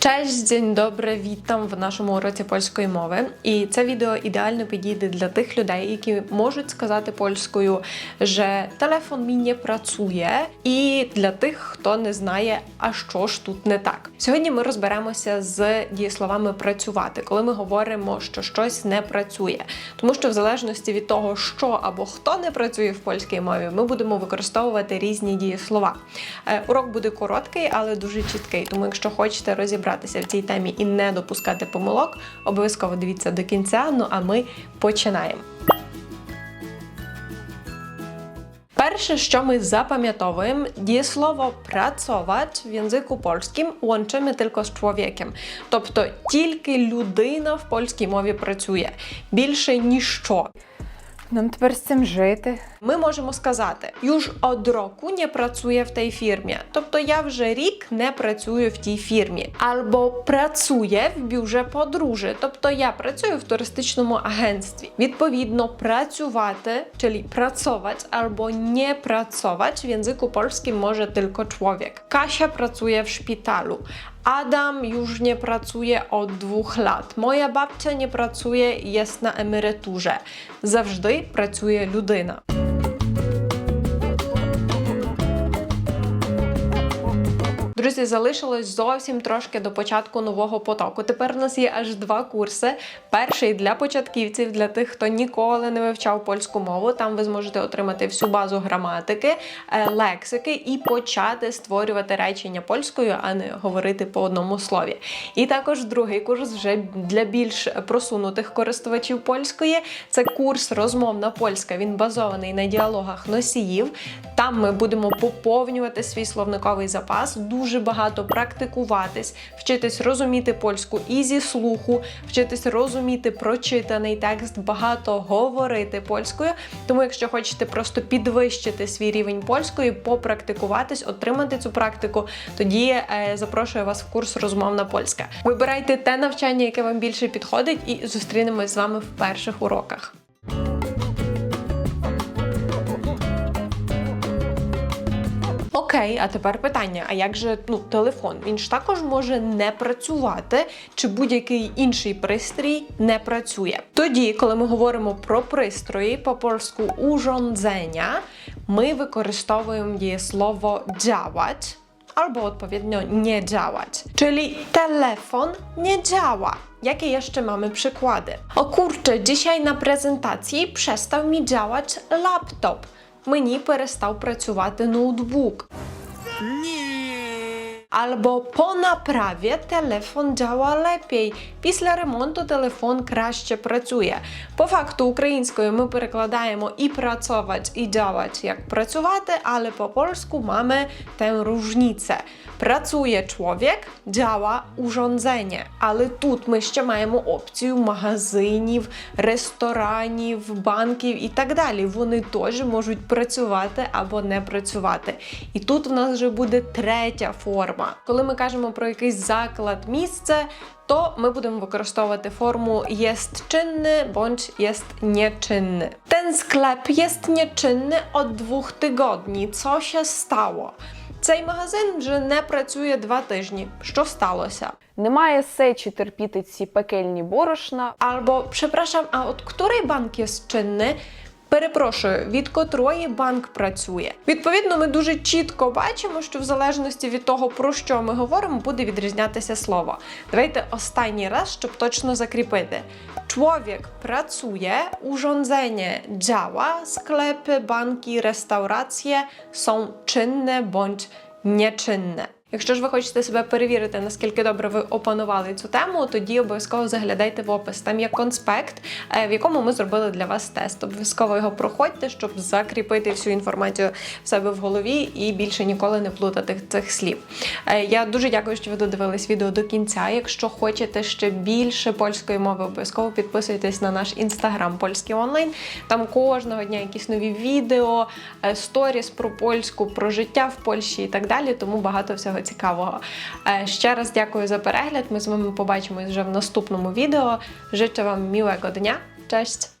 Cześć, dzień dobry, witam в нашому уроці польської мови. І це відео ідеально підійде для тих людей, які можуть сказати польською, що телефон мій не працює, і для тих, хто не знає, а що ж тут не так. Сьогодні ми розберемося з дієсловами працювати, коли ми говоримо, що щось не працює. Тому що в залежності від того, що або хто не працює в польській мові, ми будемо використовувати різні дієслова. Е, Урок буде короткий, але дуже чіткий. Тому, якщо хочете розібратися в цій темі і не допускати помилок, обов'язково дивіться до кінця. Ну а ми починаємо. Перше, що ми запам'ятовуємо, дієслово працювати в язику польським łączymy tylko з чоловіком. Тобто тільки людина в польській мові працює, більше ніщо. Нам тепер з цим жити. Ми можемо сказати, już od roku nie pracuję в tej фірмі. Тобто я вже рік не працюю в тій фірмі. Або працює в бюже подорожі. Тобто я працюю в туристичному агентстві. Відповідно, працювати, czyli pracować albo nie pracować w języku polskim może tylko człowiek. Kasia pracuje w szpitalu. Adam już nie pracuje od dwóch lat. Moja babcia nie pracuje, jest na emeryturze. Zawsze pracuje ludyna. Друзі, залишилось зовсім трошки до початку нового потоку. Тепер у нас є аж два курси. Перший для початківців, для тих, хто ніколи не вивчав польську мову. Там ви зможете отримати всю базу граматики, е, лексики і почати створювати речення польською, а не говорити по одному слові. І також другий курс вже для більш просунутих користувачів польської. Це курс розмовна польська. Він базований на діалогах носіїв. Там ми будемо поповнювати свій словниковий запас, дуже багато практикуватись, вчитись розуміти польську і зі слуху, вчитись розуміти прочитаний текст, багато говорити польською. Тому, якщо хочете просто підвищити свій рівень польської, попрактикуватись, отримати цю практику, тоді е, запрошую вас в курс розмовна польська. Вибирайте те навчання, яке вам більше підходить, і зустрінемось з вами в перших уроках. Окей, а тепер питання: а як же ну, телефон? Він ж також може не працювати, чи будь-який інший пристрій не працює. Тоді, коли ми говоримо про пристрої по польську урządzenia, ми використовуємо дієслово działać albo odpowiednio nie działać. Czyli telefon nie działa. Jakie jeszcze mamy przykłady? O kurczę, dzisiaj na prezentacji przestał mi działać laptop. Мені перестав працювати ноутбук. Albo po naprawie telefon działa lepiej. Після ремонту телефон краще працює. По факту українською ми перекладаємо і працювати, і działać як працювати, але по польську mamy tę różnicę. Працює чоловік, działa urządzenie. Але тут ми ще маємо опцію магазинів, ресторанів, банків і так далі. Вони теж можуть працювати або не працювати. І тут в нас вже буде третя форма. Коли ми кажемо про якийсь заклад, місце, то ми будемо використовувати форму jest czynny bądź jest nieczynny. Ten sklep jest nieczynny od dwóch tygodni. Co się stało? Цей магазин вже не працює два тижні. Що сталося? Немає сечі терпіти ці пекельні борошна. Albo, przepraszam, a od której bank jest czynny? Перепрошую, від котрої банк працює. Відповідно, ми дуже чітко бачимо, що в залежності від того, про що ми говоримо, буде відрізнятися слово. Давайте останній раз, щоб точно закріпити. Człowiek pracuje, urządzenie działa, sklepy, banki, restauracje są czynne bądź nieczynne. Якщо ж ви хочете себе перевірити, наскільки добре ви опанували цю тему, тоді обов'язково заглядайте в опис. Там є конспект, е, в якому ми зробили для вас тест. Обов'язково його проходьте, щоб закріпити всю інформацію в себе в голові і більше ніколи не плутати цих слів. Е, Я дуже дякую, що ви додивились відео до кінця. Якщо хочете ще більше польської мови, обов'язково підписуйтесь на наш інстаграм польський онлайн. Там кожного дня якісь нові відео, е, сторіс про польську, про життя в Польщі і так далі. Тому багато всього цікавого. Е, Ще раз дякую за перегляд. Ми з вами побачимось вже в наступному відео. Życzę вам мілого дня. Cześć!